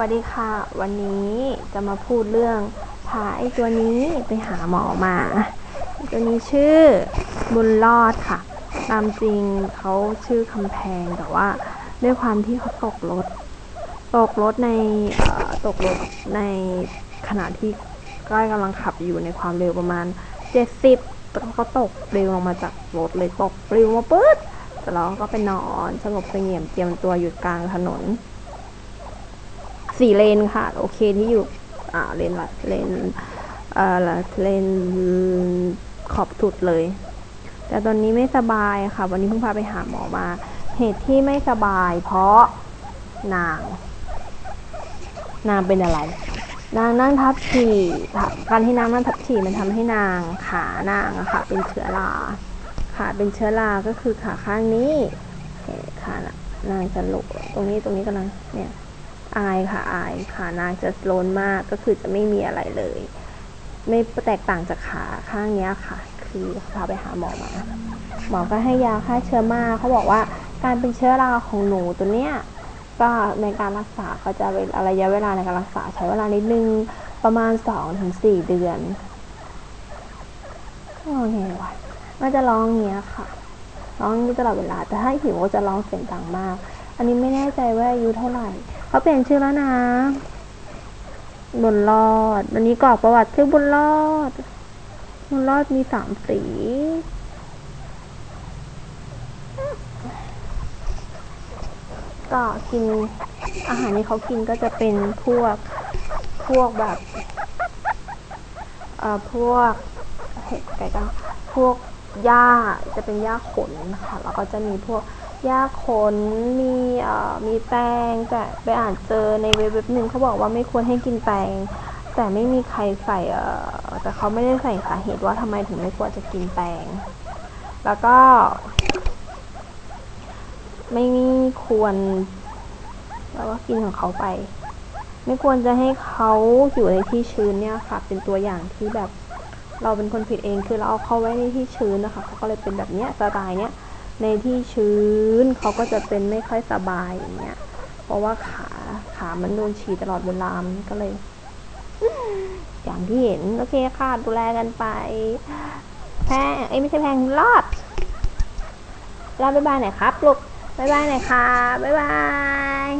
วัสดีค่ะ วันนี้จะมาพูดเรื่องพาไอ้ตัวนี้ไปหาหมอมา ตัวนี้ชื่อบุญรอดค่ะ ตามจริงเขาชื่อคำแพงแต่ว่าด้วยความที่เขาตกรถ ตกรถในตกรถในขณะที่ก้อยกำลังขับอยู่ในความเร็วประมาณ 70แล้วเขาตกปลิวลงมาจากรถเลยตกปลิวมาปื๊ดแต่เราก็ไปนอนสงบเสงี่ยมเจียมตัวอยู่กลางถนน สี่เลนค่ะ โอเคที่อยู่อ่าเลนละเลนเอ่อละเลนขอบสุดเลย แต่ตอนนี้ไม่สบายค่ะ วันนี้เพิ่งพาไปหาหมอมา เหตุที่ไม่สบาย เพราะนาง นางเป็นอะไร นางนั่งทับฉี่การที่นางนั่งทับฉี่มันทำให้นางขานางอะค่ะ เป็นเชื้อราขาเป็นเชื้อราก็คือขาข้างนี้ขานะนางจะหลกตรงนี้ตรงนี้กำลังเนี่ย อายค่ะอายขานางจะโลนมากก็คือจะไม่มีอะไรเลย ไม่แตกต่างจากขาข้างเนี้ยค่ะ คือพาไปหาหมอมา หมอก็ให้ยาฆ่าเชื้อมาเขาบอกว่าการเป็นเชื้อราของหนูตัวเนี้ยก็ในการรักษาก็จะเป็นระยะเวลาในการรักษาใช้เวลานิดนึงประมาณสองถึงสี่เดือนร้องไงวะมันจะร้องเงี้ยค่ะ ร้องอย่างนี้ตลอดเวลา แต่ถ้าหิวก็จะร้องเสียงดังมาก อันนี้ไม่แน่ใจว่าอายุเท่าไหร่ เขาเปลี่ยนชื่อแล้วนะ บุญรอด วันนี้กรอกประวัติชื่อบุญรอด บุญรอดมีสามสีก็กินอาหารที่เขากินก็จะเป็นพวกพวกแบบเอ่อพวกเห็ดไก่กันพวกหญ้าจะเป็นหญ้าขนค่ะแล้วก็จะมีพวกหญ้าขนมีเอ่ มีแป้ง แต่ไปอ่านเจอในเว็บเว็บหนึ่งเขาบอกว่าไม่ควรให้กินแป้ง แต่ไม่มีใครใส่เออแต่เขาไม่ได้ใส่สาเหตุว่าทำไมถึงไม่ควรจะกินแป้ง แล้วก็ ไม่ควรแล้วก็กินของเขาไป ไม่ควรจะให้เขาอยู่ในที่ชื้นเนี่ยค่ะ เป็นตัวอย่างที่แบบเราเป็นคนผิดเองคือเราเอาเขาไว้ในที่ชื้นนะคะเขาก็เลยเป็นแบบเนี้ยสไตล์เนี้ย ในที่ชื้นเขาก็จะเป็นไม่ค่อยสบายอย่างเงี้ย เพราะว่าขาขามันโดนฉีดตลอดเวลามันก็เลย อย่างที่เห็น โอเคค่ะ ดูแลกันไป แพงเอ้ไม่ใช่แพงรอดรอดบ๊ายบายหน่อยครับลูกบ๊ายบายหน่อยค่ะบ๊ายบาย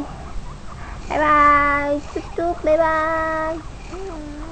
บ๊ายบายจุ๊บจุ๊บบ๊ายบาย